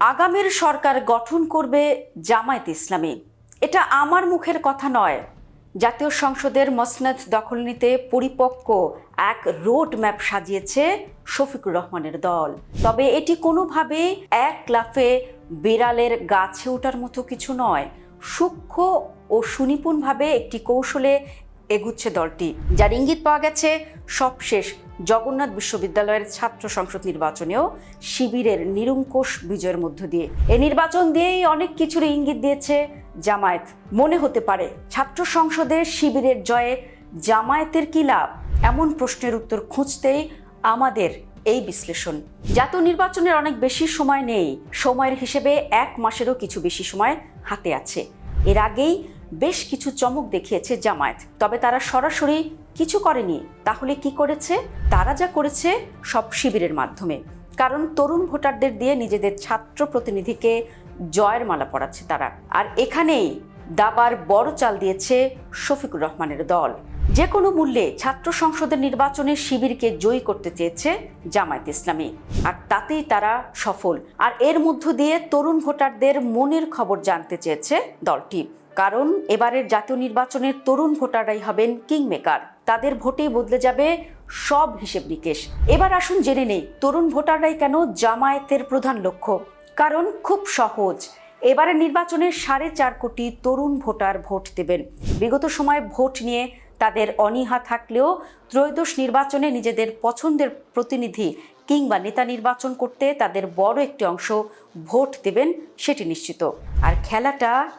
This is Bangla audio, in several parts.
আগামীর সরকার গঠন করবে জামায়াত ইসলামী। এটা আমার মুখের কথা নয়। জাতীয় সংসদের মসনদ দখল নিতে পরিপক্ক এক রোড ম্যাপ সাজিয়েছে শফিকুর রহমানের দল। তবে এটি কোনোভাবেই এক লাফে বিড়ালের গাছে ওঠার মতো কিছু নয়। সূক্ষ্ম ও সুনিপুণভাবে একটি কৌশলে এগুচ্ছে দলটি, যার ইঙ্গিত পাওয়া গেছে সবশেষ জগন্নাথ বিশ্ববিদ্যালয়ের ছাত্র সংসদ নির্বাচনেও শিবিরের নিরঙ্কুশ বিজয়ের মধ্য দিয়ে। এ নির্বাচন দিয়েই অনেক কিছুর ইঙ্গিত দিয়েছে জামায়াত। মনে হতে পারে, ছাত্র সংসদে শিবিরের জয়ে জামায়াতের কি লাভ? এমন প্রশ্নের উত্তর খুঁজতেই আমাদের এই বিশ্লেষণ। জাতীয় নির্বাচনের অনেক বেশি সময় নেই। সময়ের হিসেবে এক মাসেরও কিছু বেশি সময় হাতে আছে। এর আগেই বেশ কিছু চমক দেখিয়েছে জামায়াত। তবে তারা সরাসরি কিছু করেনি। তাহলে কি করেছে? তারা যা করেছে সব শিবিরের মাধ্যমে। কারণ তরুণ ভোটারদের দিয়ে নিজেদের ছাত্র প্রতিনিধিকে জয়ের মালা পড়াচ্ছে তারা। আর এখানেই দাবার বড় চাল দিয়েছে শফিকুর রহমানের দল। যে কোনো মূল্যে ছাত্র সংসদের নির্বাচনে শিবিরকে জয়ী করতে চেয়েছে জামায়াত ইসলামী। আর তাতেই তারা সফল। আর এর মধ্য দিয়ে তরুণ ভোটারদের মনের খবর জানতে চেয়েছে দলটি। কারণ এবারের জাতীয় নির্বাচনের তরুণ ভোটাররাই হবেন কিং মেকার তাদের ভোটেই বদলে যাবে সব হিসেব নিকেশ। এবার আসুন জেনে নেই, তরুণ ভোটাররাই কেন জামায়াতের প্রধান লক্ষ্য? কারণ খুব সহজ, এবারের নির্বাচনে সাড়ে চার কোটি তরুণ ভোটার ভোট দেবেন। বিগত সময়ে ভোট নিয়ে তাদের অনীহা থাকলেও ত্রয়োদশ নির্বাচনে নিজেদের পছন্দের প্রতিনিধি কিংবা নেতা নির্বাচন করতে তাদের বড় একটি অংশ ভোট দেবেন, সেটি নিশ্চিত। আর খেলাটা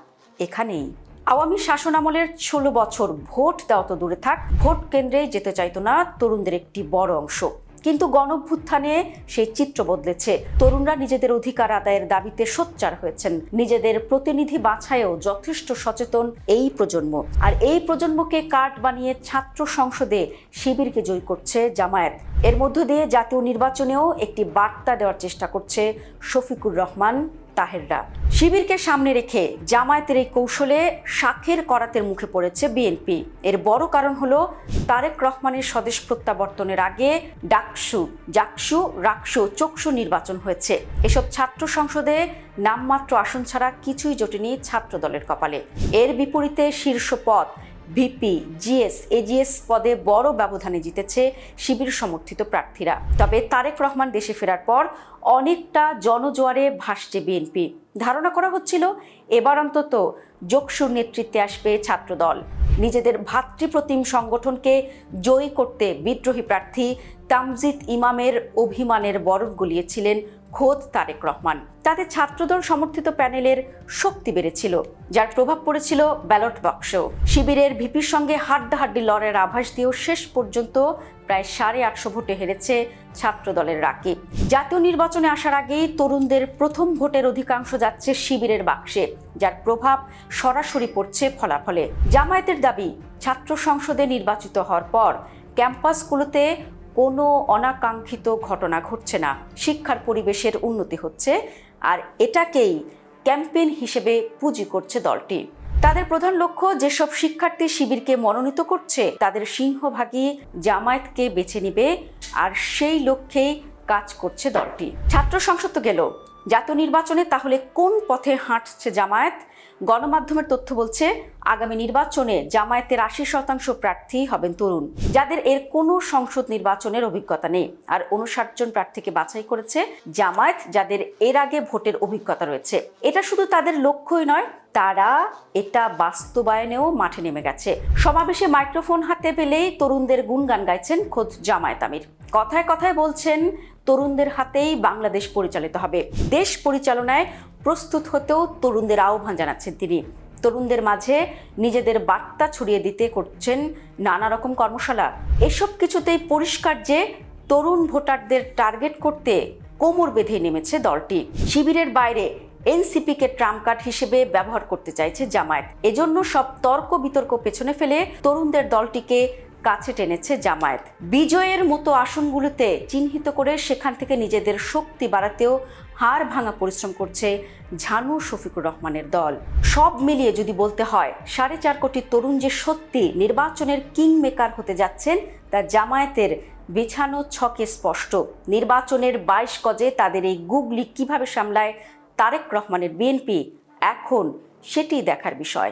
এখানেই। আওয়ামী শাসন আমলের ষোলো বছর ভোট দেওয়া তো দূরে থাক, ভোট কেন্দ্রে যেতে চাইতো না তরুণদের একটি বড় অংশ। কিন্তু গণভ্যুত্থানে সেই চিত্র বদলেছে। তরুণরা নিজেদের অধিকার আদায়ের দাবিতে সোচ্চার হয়েছেন। নিজেদের প্রতিনিধি বাছাইও যথেষ্ট সচেতন এই প্রজন্ম। আর এই প্রজন্মকে কার্ড বানিয়ে ছাত্র সংসদে শিবিরকে জয়ী করছে জামায়াত। এর মধ্য দিয়ে জাতীয় নির্বাচনেও একটি বার্তা দেওয়ার চেষ্টা করছে শফিকুর রহমান। তাহেররা। শিবিরকে সামনে রেখে জামায়াতের এই কৌশলে শাখের করাতের মুখে পড়েছে বিএনপি এর বড় কারণ হলো তারেক রহমানের স্বদেশ প্রত্যাবর্তনের আগে ডাকসু, জাকসু, রাকসু চকসু নির্বাচন হয়েছে। এসব ছাত্র সংসদে নামমাত্র আসন ছাড়া কিছুই জোটেনি ছাত্র দলের কপালে। এর বিপরীতে শীর্ষ পদ ভিপি, জিএস, এজিএস পদে বড় ব্যবধানে জিতেছে শিবির সমর্থিত প্রার্থীরা। তবে তারেক রহমান দেশে ফেরার পর অনেকটা জনজোয়ারে ভাসছে বিএনপি। ধারণা করা হচ্ছিল, এবার অন্তত যোগসুর নেতৃত্বে আসবে ছাত্রদল। নিজেদের ভাতৃপ্রতিম সংগঠনকে জয়ী করতে বিদ্রোহী প্রার্থী তামজিদ ইমামের অভিমানের বরফ গলিয়েছিলেন খোদ তারেক রহমান। তাতে ছাত্রদল সমর্থিত প্যানেলের শক্তি বেড়েছিল, যার প্রভাব পড়েছিল ব্যালট বাক্সেও। শিবিরের ভিপির সঙ্গে হাড্ডাহাড্ডি লড়াইয়ের আভাস দিয়েও শেষ পর্যন্ত প্রায় সাড়ে আটশো ভোটে হেরেছে ছাত্রদলের রাকিব জাতীয় নির্বাচনে আসার আগেই তরুণদের প্রথম ভোটের অধিকাংশ যাচ্ছে শিবিরের বাক্সে, যার প্রভাব সরাসরি পড়ছে ফলাফলে। জামায়াতের দাবি, ছাত্র সংসদে নির্বাচিত হওয়ার পর ক্যাম্পাসগুলোতে কোনো অনাকাঙ্ক্ষিত ঘটনা ঘটছে না। শিক্ষার পরিবেশের উন্নতি হচ্ছে আর এটাকেই ক্যাম্পেইন হিসেবে পুঁজি করছে দলটি। তাদের প্রধান লক্ষ্য যেসব শিক্ষার্থী শিবিরকে মনোনীত করছে, তাদের সিংহভাগই জামায়াতকে বেছে নিবে আর সেই লক্ষ্যেই কাজ করছে দলটি। ছাত্র সংসদ তো গেল। জাতীয় নির্বাচনে তাহলে কোন পথে হাঁটছে জামায়াত? গণমাধ্যমের তথ্য বলছে, আগামী নির্বাচনে জামায়াতের আশি শতাংশ প্রার্থী হবেন তরুণ। যাদের এর কোনো সংসদ নির্বাচনের অভিজ্ঞতা নেই। আর উনষাট জন প্রার্থীকে বাছাই করেছে জামায়াত, যাদের এর আগে ভোটের অভিজ্ঞতা রয়েছে। এটা শুধু তাদের লক্ষ্যই নয়, তারা এটা বাস্তবায়নেও মাঠে নেমে গেছে। সমাবেশে মাইক্রোফোন হাতে পেলেই তরুণদের গুণগান গাইছেন খোদ জামায়াত আমির। কথায় কথায় বলছেন, তরুণদের হাতেই বাংলাদেশ পরিচালিত হবে। দেশ পরিচালনায় প্রস্তুত হতেও তরুণদের আহ্বান জানাচ্ছেন তিনি। তরুণদের মাঝে নিজেদের বার্তা ছড়িয়ে দিতে করছেন নানা রকম কর্মশালা। এসব কিছুতেই পরিষ্কার যে তরুণ ভোটারদের টার্গেট করতে কোমর বেঁধে নেমেছে দলটি। শিবিরের বাইরে এনসিপিকে ট্রাম্প কার্ড হিসেবে ব্যবহার করতে চাইছে জামায়াত। এজন্য সব তর্ক বিতর্ক পেছনে ফেলে তরুণদের দলটিকে কাছে টেনেছে জামায়াত। বিজয়ের মতো আসনগুলোতে চিহ্নিত করে সেখান থেকে নিজেদের শক্তি বাড়াতেও হাড় ভাঙা পরিশ্রম করছে ঝানু শফিকুর রহমানের দল। সব মিলিয়ে যদি বলতে হয়, সাড়ে চার কোটি তরুণ যে সত্যি নির্বাচনের কিং মেকার হতে যাচ্ছেন, তা জামায়াতের বিছানো ছকে স্পষ্ট। নির্বাচনের বাইশ গজে তাদের এই গুগলি কীভাবে সামলায়, তারেক রহমানের বিএনপি, এখন সেটি দেখার বিষয়।